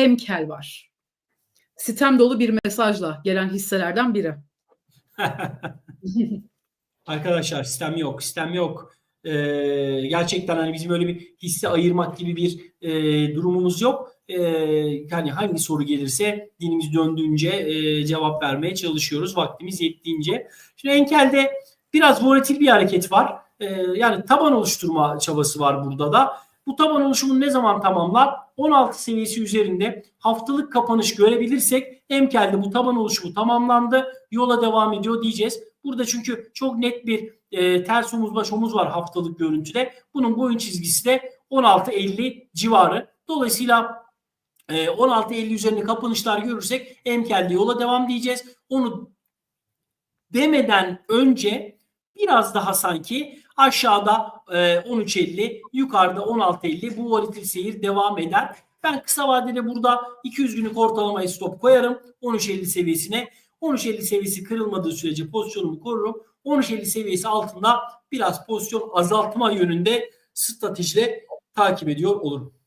Emkel var. Sitem dolu bir mesajla gelen hisselerden biri. Arkadaşlar sistem yok, sistem yok. Ee, gerçekten hani bizim öyle bir hisse ayırmak gibi bir e, durumumuz yok. Ee, hani hangi soru gelirse dilimiz döndüğünce e, cevap vermeye çalışıyoruz. Vaktimiz yettiğince. Şimdi Enkel'de biraz volatil bir hareket var. Ee, yani taban oluşturma çabası var burada da. Bu taban oluşumu ne zaman tamamlar? 16 seviyesi üzerinde haftalık kapanış görebilirsek Emkel'de bu taban oluşumu tamamlandı. Yola devam ediyor diyeceğiz. Burada çünkü çok net bir e, ters omuz baş omuz var haftalık görüntüde. Bunun boyun çizgisi de 16.50 civarı. Dolayısıyla e, 16.50 üzerinde kapanışlar görürsek Emkel'de yola devam diyeceğiz. Onu demeden önce biraz daha sanki aşağıda e, 13.50 yukarıda 16.50 bu volatil seyir devam eder. Ben kısa vadede burada 200 günlük ortalamayı stop koyarım 13.50 seviyesine. 13.50 seviyesi kırılmadığı sürece pozisyonumu korurum. 13.50 seviyesi altında biraz pozisyon azaltma yönünde stratejiyle takip ediyor olurum.